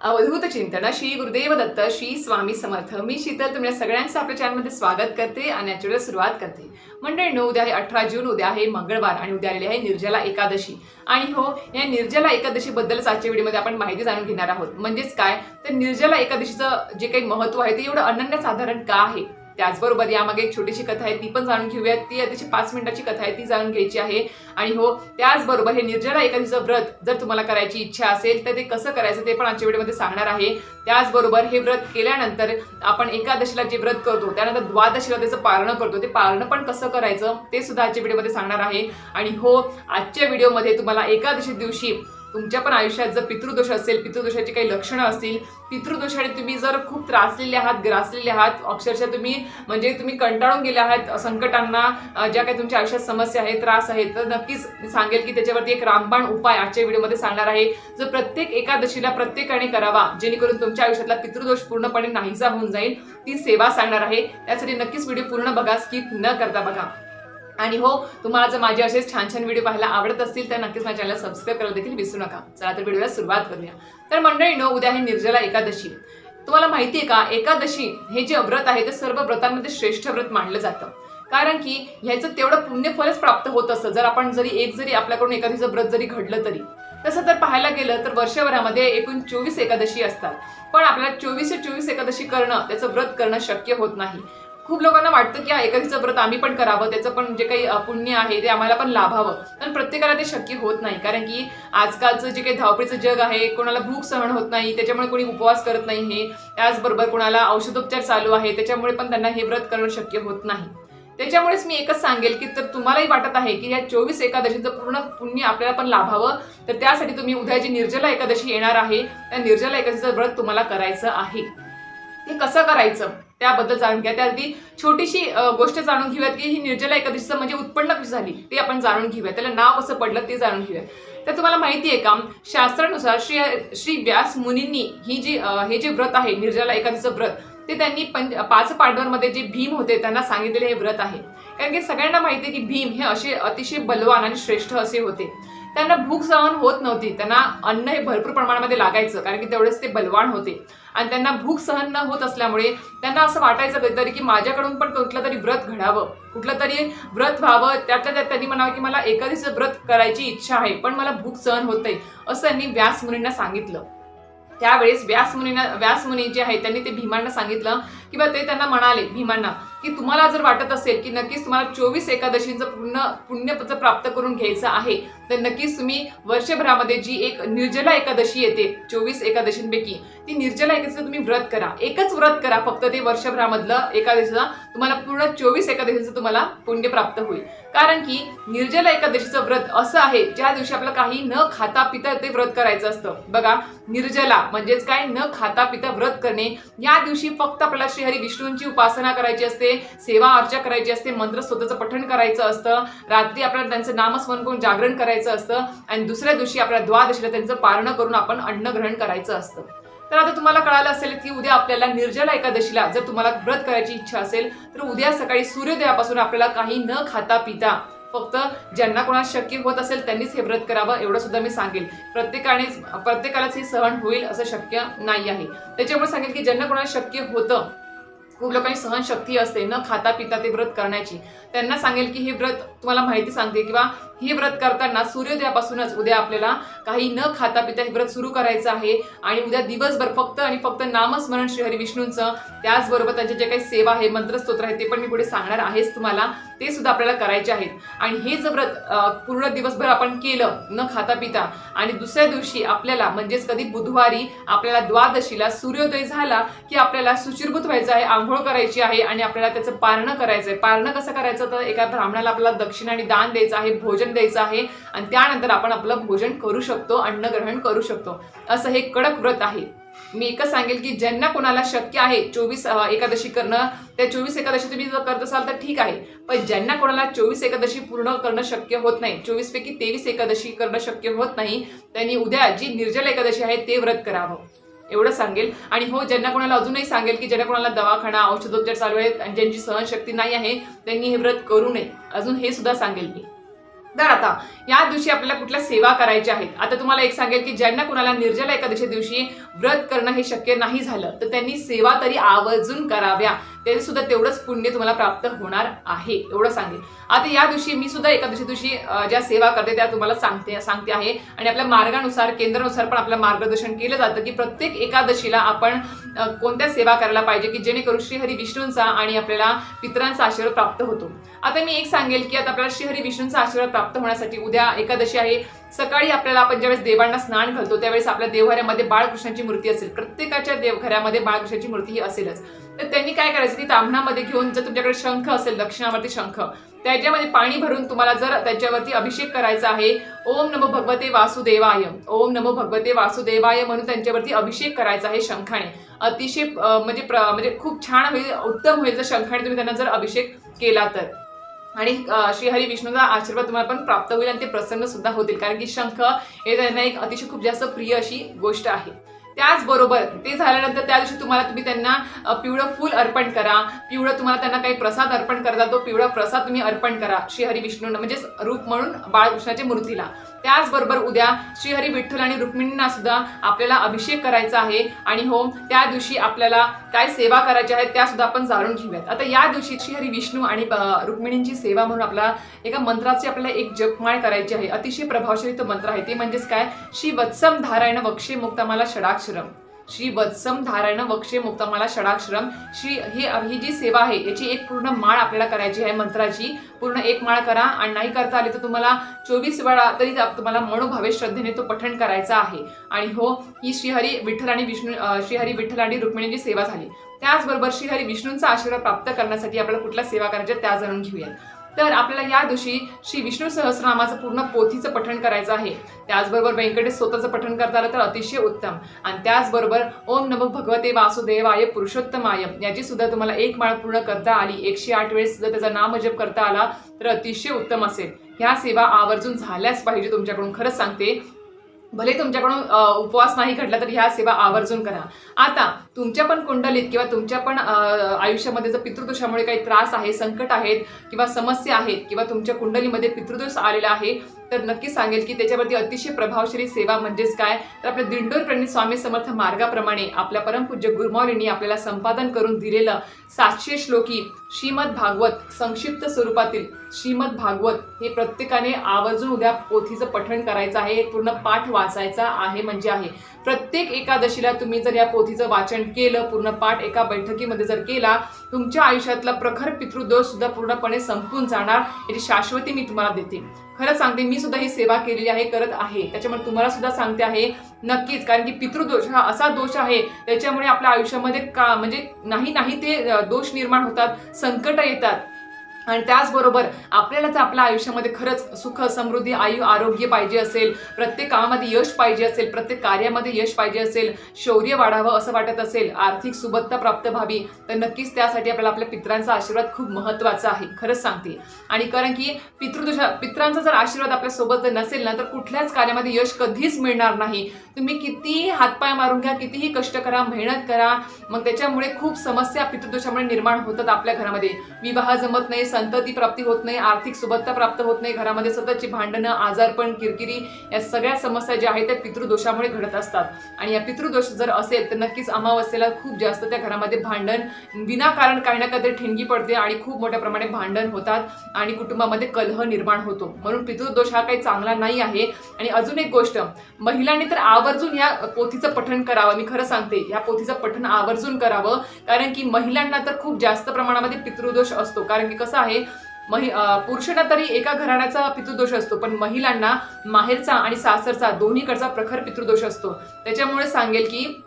अवधूत चिंतन. श्री गुरुदेव दत्त श्री स्वामी समर्थ. मी शीतल तुम्हाला सगळ्यांचं आपल्या चॅनलमध्ये स्वागत करते आणि नॅचरल सुरुवात करते. मंडळींनो उद्या आहे अठरा जून उद्या आहे मंगळवार आणि उद्या आलेली आहे निर्जला एकादशी. आणि हो या निर्जला एकादशीबद्दलच आजच्या व्हिडिओमध्ये आपण माहिती जाणून घेणार आहोत. म्हणजेच काय? तर निर्जला एकादशीचं जे काही महत्त्व आहे ते एवढं अनन्यसाधारण का आहे? त्याचबरोबर यामागे एक छोटीशी कथा आहे ती पण जाणून घेऊयात. ती अतिशय पाच मिनिटाची कथा आहे ती जाणून घ्यायची आहे. आणि हो त्याचबरोबर हे निर्जला एकादशीचं व्रत जर तुम्हाला करायची इच्छा असेल तर ते कसं करायचं ते पण आजच्या व्हिडिओमध्ये सांगणार आहे. त्याचबरोबर हे व्रत केल्यानंतर आपण एकादशीला जे व्रत करतो त्यानंतर द्वादशीला त्याचं पारणं करतो. ते पारणं पण कसं करायचं ते सुद्धा आजच्या व्हिडिओमध्ये सांगणार आहे. आणि हो आजच्या व्हिडिओमध्ये तुम्हाला एकादशी दिवशी तुमच्या पण आयुष्यात जर पितृदोष असेल पितृदोषाची काही लक्षणं असतील पितृदोषाने तुम्ही जर खूप त्रासलेले आहात ग्रासलेले आहात अक्षरशः तुम्ही म्हणजे तुम्ही कंटाळून गेले आहात संकटांना ज्या काही तुमच्या आयुष्यात समस्या आहेत त्रास आहेत तर नक्कीच सांगेल की त्याच्यावरती एक रामबाण उपाय आजच्या व्हिडिओमध्ये सांगणार आहे. जो प्रत्येक एकादशीला प्रत्येकाने करावा जेणेकरून तुमच्या आयुष्यातला पितृदोष पूर्णपणे नाहीसा होऊन जाईल ती सेवा सांगणार आहे. त्यासाठी नक्कीच व्हिडिओ पूर्ण बघा स्किप न करता बघा. आणि हो तुम्हाला जर माझे असेच छान छान व्हिडिओ पाहायला आवडत असतील तर नक्कीच माझ्या चॅनलला सबस्क्राईब करायला देखील विसरू नका. चला तर व्हिडिओला सुरुवात करूया. तर मंडळीनो उद्या आहे निर्जला एकादशी. तुम्हाला माहिती आहे का एकादशी हे जे व्रत आहे ते सर्व व्रतांमध्ये श्रेष्ठ व्रत मानलं जातं. कारण की ह्याचं तेवढं पुण्यफलच प्राप्त होत असतं. जर आपण जरी एक जरी आपल्याकडून एखादीचं व्रत जरी घडलं तरी. तसं तर पाहायला गेलं तर वर्षभरामध्ये एकूण चोवीस एकादशी असतात. पण आपल्याला चोवीस चोवीस एकादशी करणं त्याचं व्रत करणं शक्य होत नाही. खूप लोकांना वाटतं की हा एकादशीचं व्रत आम्ही पण करावं त्याचं पण जे काही पुण्य आहे ते आम्हाला पण लाभावं. पण प्रत्येकाला ते शक्य होत नाही. कारण की आजकालचं जे काही धावपळीचं जग आहे कोणाला भूक सहन होत नाही त्याच्यामुळे कोणी उपवास करत नाही हे. त्याचबरोबर कोणाला औषधोपचार चालू आहे त्याच्यामुळे पण त्यांना हे व्रत करणं शक्य होत नाही. त्याच्यामुळेच मी एकच सांगेल की तर तुम्हालाही वाटत आहे की या चोवीस एकादशीचं पूर्ण पुण्य आपल्याला पण लाभावं. तर त्यासाठी तुम्ही उद्या जी निर्जला एकादशी येणार आहे त्या निर्जला एकादशीचं व्रत तुम्हाला करायचं आहे. हे कसं करायचं? त्याबद्दल जाणून घ्या. त्याआधी छोटीशी गोष्ट जाणून घेऊयात की ही निर्जला एकादशीचं म्हणजे उत्पन्न कशी झाली ते आपण जाणून घेऊया त्याला नाव कसं पडलं ते जाणून घेऊया तर तुम्हाला माहिती आहे का शास्त्रानुसार श्री श्री व्यास मुनींनी ही जी हे जे व्रत आहे निर्जला एकादशीचं व्रत ते त्यांनी पंच पाच पांडवांमध्ये जे भीम होते त्यांना सांगितलेले हे व्रत आहे. कारण की सगळ्यांना माहिती आहे की भीम हे असे अतिशय बलवान आणि श्रेष्ठ असे होते. त्यांना भूक सहन होत नव्हती. त्यांना अन्न हे भरपूर प्रमाणामध्ये लागायचं. कारण की तेवढेच ते बलवान होते. आणि त्यांना भूक सहन न होत असल्यामुळे त्यांना असं वाटायचं कधीतरी की माझ्याकडून पण कुठलं तरी व्रत घडावं. कुठलं तरी व्रत व्हावं. त्यातल्या त्यात त्यांनी म्हणावं की मला एखादीचं व्रत करायची इच्छा आहे पण मला भूक सहन होत नाही असं त्यांनी व्यास मुनींना सांगितलं. त्यावेळेस व्यास व्यासमुनी जे आहेत त्यांनी ते भीमांना सांगितलं. किंवा ते त्यांना म्हणाले भीमांना की तुम्हाला जर वाटत असेल की नक्कीच तुम्हाला चोवीस एकादशींचं पूर्ण पुण्यपत्र प्राप्त करून घ्यायचं आहे तर नक्कीच तुम्ही वर्षभरामध्ये जी एक निर्जला एकादशी येते चोवीस एकादशींपैकी ती निर्जला एकादशीचं तुम्ही व्रत करा. एकच व्रत करा फक्त ते वर्षभरामधलं एकादशीचा तुम्हाला पूर्ण चोवीस एकादशीचं तुम्हाला पुण्य प्राप्त होईल. कारण की निर्जला एकादशीचं व्रत असं आहे ज्या दिवशी आपलं काही न खाता पिता ते व्रत करायचं असतं. बघा निर्जला म्हणजेच काय? न खाता पिता व्रत करणे. या दिवशी फक्त आपल्याला श्रीहरी विष्णूंची उपासना करायची असते सेवा अर्चा करायची असते मंत्र स्वतःचं पठण करायचं असतं रात्री आपल्याला त्यांचं नामस्मरण करून जागरण करायचं असतं आणि दुसऱ्या दिवशी आपल्या द्वादशीला त्यांचं पारणं करून आपण अन्न ग्रहण करायचं असतं. तर आता तुम्हाला कळालं असेल की उद्या आपल्याला निर्जला एकादशीला जर तुम्हाला व्रत करायची इच्छा असेल तर उद्या सकाळी सूर्योदयापासून आपल्याला काही न खाता पिता फक्त ज्यांना कोणाला शक्य होत असेल त्यांनीच हे व्रत करावं एवढं सुद्धा मी सांगेल. प्रत्येकाने प्रत्येकालाच हे सहन होईल असं शक्य नाही आहे. त्याच्यामुळे सांगेल की ज्यांना कोणाला शक्य होतं खूप लोकांची सहनशक्ती असते न खाता पिता ते व्रत करण्याची. त्यांना सांगेल की हे व्रत तुम्हाला माहिती सांगते किंवा हे व्रत करताना सूर्योदयापासूनच उद्या आपल्याला काही न खाता पिता हे व्रत सुरू करायचं आहे. आणि उद्या दिवसभर फक्त आणि फक्त नामस्मरण श्रीहरी विष्णूंचं त्याचबरोबर त्यांचे जे काही सेवा आहे मंत्रस्तोत्र आहे ते पण मी पुढे सांगणार आहेच तुम्हाला. ते सुद्धा आपल्याला करायचे आहेत. आणि हे जर व्रत पूर्ण दिवसभर आपण केलं न खाता पिता आणि दुसऱ्या दिवशी आपल्याला म्हणजेच कधी बुधवारी आपल्याला द्वादशीला सूर्योदय झाला की आपल्याला सुचिरभूत व्हायचं आहे आंघोळ करायची आहे आणि आपल्याला त्याचं पारणं करायचं आहे. पारणं कसं करायचं? तर एका ब्राह्मणाला आपल्याला दक्षिणा आणि दान द्यायचं आहे भोजन द्यायचं आहे आणि त्यानंतर आपण आपलं भोजन करू शकतो अन्न ग्रहण करू शकतो. असं हे कडक व्रत आहे. मी एकच सांगेल की ज्यांना कोणाला शक्य आहे चोवीस एकादशी करणं त्या चोवीस एकादशी तुम्ही जर करत असाल तर ठीक आहे. पण ज्यांना कोणाला चोवीस एकादशी पूर्ण करणं शक्य होत नाही चोवीस पैकी तेवीस एकादशी करणं शक्य होत नाही त्यांनी उद्या जी निर्जल एकादशी आहे ते व्रत करावं. एवढं सांगेल. आणि हो ज्यांना कोणाला अजूनही सांगेल की ज्यांना कोणाला दवाखाना औषधोपचार चालू आहेत आणि ज्यांची सहनशक्ती नाही आहे त्यांनी हे व्रत करू नये. अजून हे सुद्धा सांगेल मी. तर आता या दिवशी आपल्याला कुठल्या सेवा करायच्या आहेत? आता तुम्हाला एक सांगेल की ज्यांना कुणाला निर्जला एकादशी दिवशी व्रत करणं हे शक्य नाही झालं तर त्यांनी सेवा तरी आवर्जून कराव्या. तरी सुद्धा तेवढंच पुण्य तुम्हाला प्राप्त होणार आहे एवढं सांगेल आता या दिवशी मी सुद्धा एकादशी दिवशी ज्या सेवा करते त्या तुम्हाला सांगते सांगते आहे. आणि आपल्या मार्गानुसार केंद्रानुसार पण आपलं मार्गदर्शन केलं जातं की प्रत्येक एकादशीला आपण कोणत्या सेवा करायला पाहिजे की जेणेकरून श्रीहरी विष्णूंचा आणि आपल्याला पितरांचा आशीर्वाद प्राप्त होतो. आता मी एक सांगेल की आता आपल्याला श्रीहरी विष्णूंचा आशीर्वाद प्राप्त होण्यासाठी उद्या एकादशी आहे. सकाळी आपल्याला आपण ज्यावेळेस देवांना स्नान घालतो त्यावेळेस आपल्या देवघरामध्ये बाळकृष्णाची मूर्ती असेल. प्रत्येकाच्या देवघरामध्ये बाळकृष्णाची मूर्ती ही असेलच. तर त्यांनी काय करायचं? ती ताम्हणामध्ये घेऊन जर तुमच्याकडे शंख असेल दक्षिणावरती शंख त्याच्यामध्ये पाणी भरून तुम्हाला जर त्याच्यावरती अभिषेक करायचा आहे ओम नमो भगवते वासुदेवाय ओम नमो भगवते वासुदेवाय म्हणून त्यांच्यावरती अभिषेक करायचा आहे शंखाने. अतिशय म्हणजे प्र- म्हणजे खूप छान होईल उत्तम होईल जर शंखाने तुम्ही त्यांना जर अभिषेक केला तर. आणि श्रीहरी विष्णूचा आशीर्वाद तुम्हाला पण प्राप्त होईल आणि ते प्रसन्न सुद्धा होतील. कारण की शंख हे त्यांना एक अतिशय खूप जास्त प्रिय अशी गोष्ट आहे. त्याचबरोबर ते झाल्यानंतर त्या दिवशी तुम्हाला तुम्ही त्यांना पिवळं फूल अर्पण करा. पिवळं तुम्हाला त्यांना काही प्रसाद अर्पण करता तो पिवळा प्रसाद तुम्ही अर्पण करा. श्रीहरी विष्णूंना म्हणजे रूप म्हणून बाळकृष्णाच्या मूर्तीला. त्याचबरोबर उद्या श्रीहरी विठ्ठल आणि रुक्मिणींना सुद्धा आपल्याला अभिषेक करायचा आहे. आणि हो त्या दिवशी आपल्याला काय सेवा करायच्या आहेत त्या सुद्धा आपण जाणून घेऊयात. आता या दिवशी श्रीहरी विष्णू आणि रुक्मिणींची सेवा म्हणून आपला एका मंत्राची आपल्याला एक जपमाळ करायची आहे. अतिशय प्रभावशाली तो मंत्र आहे. ते म्हणजेच काय? श्री वत्सम धारायण वक्षे मुक्तामाला षडाक्षरम. श्री वत्सम धारायण वक्षे मुक्तमाला षडाक्षरम. श्री ही ही जी सेवा आहे याची एक पूर्ण माळ आपल्याला करायची आहे मंत्राची. पूर्ण एक माळ करा आणि नाही करता आली तर तुम्हाला चोवीस वेळा तरी तुम्हाला मनोभावे श्रद्धेने तो पठण करायचा आहे. आणि हो ही श्रीहरी विठ्ठल आणि विष्णू श्रीहरी विठ्ठल आणि रुक्मिणीची सेवा झाली. त्याचबरोबर श्रीहरी विष्णूंचा आशीर्वाद प्राप्त करण्यासाठी आपल्याला कुठल्या सेवा करायच्या त्या जाणून घेऊया तर आपल्याला या दिवशी श्री विष्णू सहस्रनामाचं पूर्ण पोथीचं पठण करायचं आहे. त्याचबरोबर व्यंकटेश स्वतःचं पठण करता आलं तर अतिशय उत्तम. आणि त्याचबरोबर ओम नम भगवते वासुदेवाय पुरुषोत्तमाय याची सुद्धा तुम्हाला एक माळ पूर्ण करता आली. एकशे आठ वेळेस सुद्धा त्याचा नामजप करता आला तर अतिशय उत्तम असेल. ह्या सेवा आवर्जून झाल्याच पाहिजे तुमच्याकडून. खरंच सांगते भले तुमच्याकडून उपवास नाही घडला तर ह्या सेवा आवर्जून करा. आता तुमच्या पण कुंडलीत किंवा तुमच्या पण आयुष्यामध्ये जर पितृदोषामुळे काही त्रास आहे संकट आहेत किंवा समस्या आहेत किंवा तुमच्या कुंडलीमध्ये पितृदोष आलेला आहे तर नक्की सांगेल की त्याच्यावरती अतिशय प्रभावशाली सेवा म्हणजेच काय? तर आपल्या दिंडोर प्रणित स्वामी समर्थ मार्गाप्रमाणे आपल्या परमपूज्य गुरुमौलींनी आपल्याला संपादन करून दिलेलं सातशे श्लोकी श्रीमद भागवत संक्षिप्त स्वरूपातील श्रीमद भागवत हे प्रत्येकाने आवर्जून उद्या पोथीचं पठण करायचं आहे हे पूर्ण पाठ वाचायचा आहे म्हणजे आहे. प्रत्येक एकादशीला तुम्ही जर या पोथीचं वाचन केलं पूर्ण पाठ एका बैठकीमध्ये जर केला तुमच्या आयुष्यातला प्रखर पितृदोष सुद्धा पूर्णपणे संपून जाणार याची शाश्वती मी तुम्हाला देते. खरं सांगते मी सुद्धा ही सेवा केलेली आहे करत आहे. त्याच्यामुळे तुम्हाला सुद्धा सांगते आहे नक्कीच कारण की पितृदोष हा असा दोष आहे त्याच्यामुळे आपल्या आयुष्यामध्ये का म्हणजे नाही नाही ते दोष निर्माण होतात संकट येतात. आणि त्याचबरोबर आपल्याला जर आपल्या आयुष्यामध्ये खरंच सुख समृद्धी आयु आरोग्य पाहिजे असेल प्रत्येक कामामध्ये यश पाहिजे असेल प्रत्येक कार्यामध्ये यश पाहिजे असेल शौर्य वाढावं असं वाटत असेल आर्थिक सुबत्ता प्राप्त व्हावी तर नक्कीच त्यासाठी आपल्याला आपल्या पित्रांचा आशीर्वाद खूप महत्त्वाचा आहे खरंच सांगते. आणि कारण की पितृदोषा पित्रांचा जर आशीर्वाद आपल्यासोबत जर नसेल ना तर कुठल्याच कार्यामध्ये यश कधीच मिळणार नाही. तुम्ही कितीही हातपाय मारून घ्या कितीही कष्ट करा मेहनत करा मग त्याच्यामुळे खूप समस्या पितृदोषामुळे निर्माण होतात आपल्या घरामध्ये. विवाह जमत नाही संतती प्राप्ती होत नाही आर्थिक सुबत्ता प्राप्त होत नाही घरामध्ये सततची भांडणं आजारपण किरकिरी या सगळ्या समस्या ज्या आहेत त्या पितृदोषामुळे घडत असतात. आणि या पितृदोष जर असेल तर नक्कीच अमावस्येला खूप जास्त त्या घरामध्ये भांडण विनाकारण काही ना काहीतरी ठिणगी पडते आणि खूप मोठ्या प्रमाणे भांडण होतात आणि कुटुंबामध्ये कलह निर्माण होतो. म्हणून पितृदोष हा काही चांगला नाही आहे. आणि अजून एक गोष्ट महिलांनी तर आवर्जून या पोथीचं पठण करावं. मी खरं सांगते या पोथीचं पठण आवर्जून करावं. कारण की महिलांना तर खूप जास्त प्रमाणामध्ये पितृदोष असतो. कारण की कसं आहे. महि पुरुषांना तरी एका घराण्याचा पितृदोष असतो पण महिलांना माहेरचा आणि सासरचा दोन्हीकडचा प्रखर पितृदोष असतो. त्याच्यामुळे सांगेल की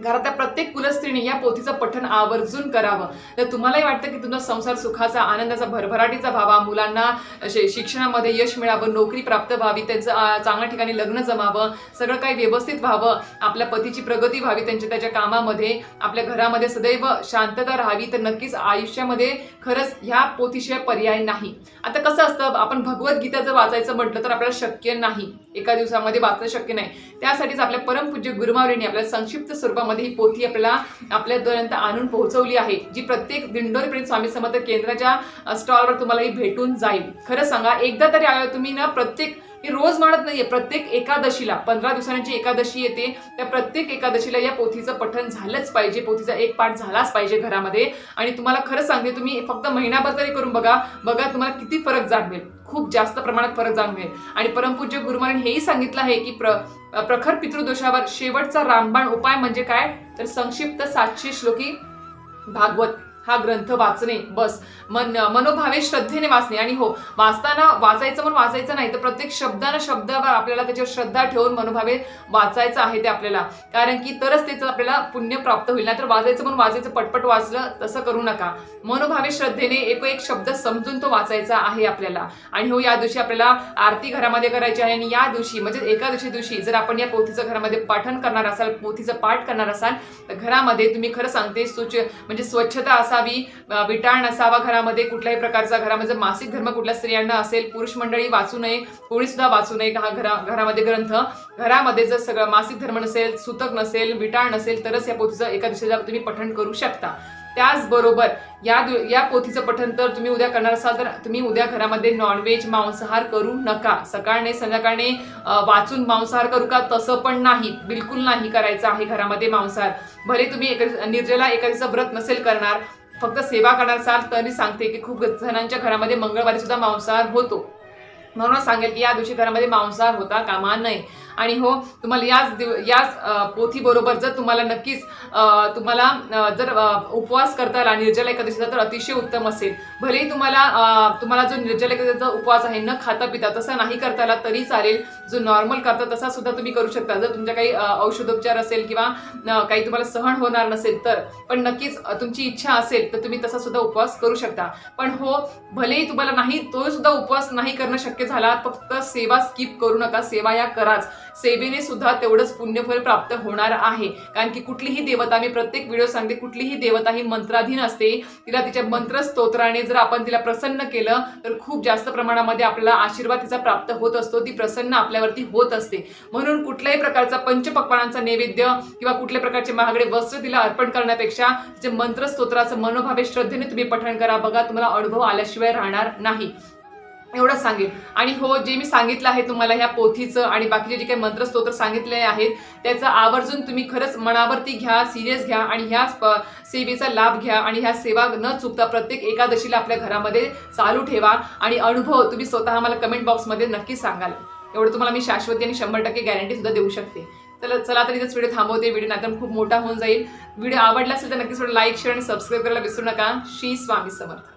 घरातल्या प्रत्येक कुलस्त्रीने या पोथीचं पठण आवर्जून करावं. तर तुम्हालाही वाटतं की तुमचा संसार सुखाचा आनंदाचा भरभराटीचा व्हावा मुलांना शे- शिक्षणामध्ये यश मिळावं नोकरी प्राप्त व्हावी त्यांचं चांगल्या ठिकाणी लग्न जमावं सगळं काही व्यवस्थित व्हावं आपल्या पतीची प्रगती व्हावी त्यांच्या त्याच्या कामामध्ये आपल्या घरामध्ये सदैव शांतता राहावी तर नक्कीच आयुष्यामध्ये खरंच ह्या पोथीशिवाय पर्याय नाही. आता कसं असतं आपण भगवद्गीता जर वाचायचं म्हटलं तर आपल्याला शक्य नाही. एका दिवसामध्ये वाचणं शक्य नाही. त्यासाठीच आपल्या परमपूज्य गुरुमावरीने आपल्या संक्षिप्त स्वरूपामध्ये ही पोथी आपल्याला आपल्यापर्यंत आणून पोहोचवली आहे जी प्रत्येक दिंडोरी प्रेम स्वामी समर्थ केंद्राच्या स्टॉलवर तुम्हाला ही भेटून जाईल. खरं सांगा एकदा तरी तुम्ही ना प्रत्येक मी रोज म्हणत नाहीये. प्रत्येक एकादशीला पंधरा दिवसांची एकादशी येते. त्या प्रत्येक एकादशीला या पोथीचं पठण झालंच पाहिजे. पोथीचा एक पाठ झालाच पाहिजे घरामध्ये. आणि तुम्हाला खरं सांगते तुम्ही फक्त महिनाभर तरी करून बघा. बघा तुम्हाला किती फरक जाणवेल. खूप जास्त प्रमाणात फरक जाणवेल. आणि परमपूज्य गुरुमाने हेही सांगितलं आहे की प्र प्रखर पितृदोषावर शेवटचा रामबाण उपाय म्हणजे काय? तर संक्षिप्त सातशे श्लोकी भागवत. हा ग्रंथ वाचणे बस. मन मनोभावे श्रद्धेने वाचणे. आणि हो वाचताना वाचायचं म्हणून वाचायचं नाही तर प्रत्येक शब्दानं शब्दावर आपल्याला त्याच्यावर श्रद्धा ठेवून मनोभावे वाचायचं आहे ते आपल्याला. कारण की तरच त्याचं आपल्याला पुण्य प्राप्त होईल. नाहीतर वाचायचं म्हणून वाचायचं पटपट वाचलं तसं करू नका. मनोभावे श्रद्धेने एक एक शब्द समजून तो वाचायचा आहे आपल्याला. आणि हो या दिवशी आपल्याला आरती घरामध्ये करायची आहे. आणि या दिवशी म्हणजे एका दिवशी दिवशी जर आपण या पोथीचं घरामध्ये पाठन करणार असाल पोथीचं पाठ करणार असाल तर घरामध्ये तुम्ही खरं सांगते सुच म्हणजे स्वच्छता असा अ, विटाळ नसावा घरामध्ये कुठल्याही प्रकारचा घरामध्ये म्हणजे मासिक धर्म कुठल्या स्त्रियांना असेल पुरुष मंडळी वाचू नये कोणी सुद्धा वाचू नये हा घरा घरामध्ये ग्रंथ. घरामध्ये जर सगळं मासिक धर्म नसेल सुतक नसेल विटाळ नसेल तरच या पोथीचं एका एकादशीला तुम्ही पठण करू शकता. त्याचबरोबर या या पोथीचं पठण तर तुम्ही उद्या करणार असाल तर तुम्ही उद्या घरामध्ये नॉनव्हेज मांसाहार करू नका. सकाळने संध्याकाळने वाचून मांसाहार करू का? तसं पण नाही. बिलकुल नाही करायचं आहे घरामध्ये मांसाहार. भले तुम्ही एका निर्जला एखाद्याचं व्रत नसेल करणार फक्त सेवा करणार असाल तरी सांगते की खूप जणांच्या घरामध्ये मंगळवारी सुद्धा मांसाहार होतो. म्हणून सांगेल की या दिवशी घरामध्ये मांसाहार होता कामा नये. आणि हो तुम्हाला याच दिव याच पोथीबरोबर जर तुम्हाला नक्कीच तुम्हाला जर उपवास करता आला निर्जला एकादशीचा तर अतिशय उत्तम असेल. भलेही तुम्हाला तुम्हाला जो निर्जला एकादशीचा उपवास आहे न खाता पिता तसा नाही करता आला तरी चालेल. जो नॉर्मल करता तसा सुद्धा तुम्ही करू शकता. जर तुमच्या काही औषधोपचार असेल किंवा काही तुम्हाला सहन होणार नसेल तर पण नक्कीच तुमची इच्छा असेल तर तुम्ही तसा सुद्धा उपवास करू शकता. पण हो भलेही तुम्हाला नाही तो सुद्धा उपवास नाही करणं शक्य झाला फक्त सेवा स्किप करू नका सेवा या कराच. सेवेने सुद्धा तेवढंच पुण्यफल प्राप्त होणार आहे. कारण की कुठलीही देवता मी प्रत्येक व्हिडिओ सांगते कुठलीही देवता ही मंत्राधीन असते. तिला तिच्या मंत्र स्तोत्राने जर आपण तिला प्रसन्न केलं तर खूप जास्त प्रमाणामध्ये आपल्याला आशीर्वाद तिचा प्राप्त होत असतो. ती प्रसन्न आपल्यावरती होत असते. म्हणून कुठल्याही प्रकारचा पंचपक्वानांचा नैवेद्य किंवा कुठल्या प्रकारचे महागडे वस्त्र तिला अर्पण करण्यापेक्षा तिचे मंत्र स्तोत्राचं मनोभावे श्रद्धेने तुम्ही पठण करा. बघा तुम्हाला अनुभव आल्याशिवाय राहणार नाही. एवढंच सांगेन. आणि हो जे मी सांगितलं आहे तुम्हाला ह्या पोथीचं आणि बाकीचे जे काही मंत्रस्तोत्र सांगितले आहेत त्याचं आवर्जून तुम्ही खरंच मनावरती घ्या सिरियस घ्या आणि ह्या सेवेचा लाभ घ्या आणि ह्या सेवा न चुकता प्रत्येक एकादशीला आपल्या घरामध्ये चालू ठेवा आणि अनुभव तुम्ही स्वतः मला कमेंट बॉक्समध्ये नक्की सांगाल. एवढं तुम्हाला मी शाश्वती आणि शंभर टक्के गॅरंटी सुद्धा देऊ शकते. चला चला तर इथेच व्हिडिओ थांबवते. व्हिडिओ नंतर खूप मोठा होऊन जाईल. व्हिडिओ आवडला असेल तर नक्कीच लाईक शेअर आणि सबस्क्राईब करायला विसरू नका. श्री स्वामी समर्थ.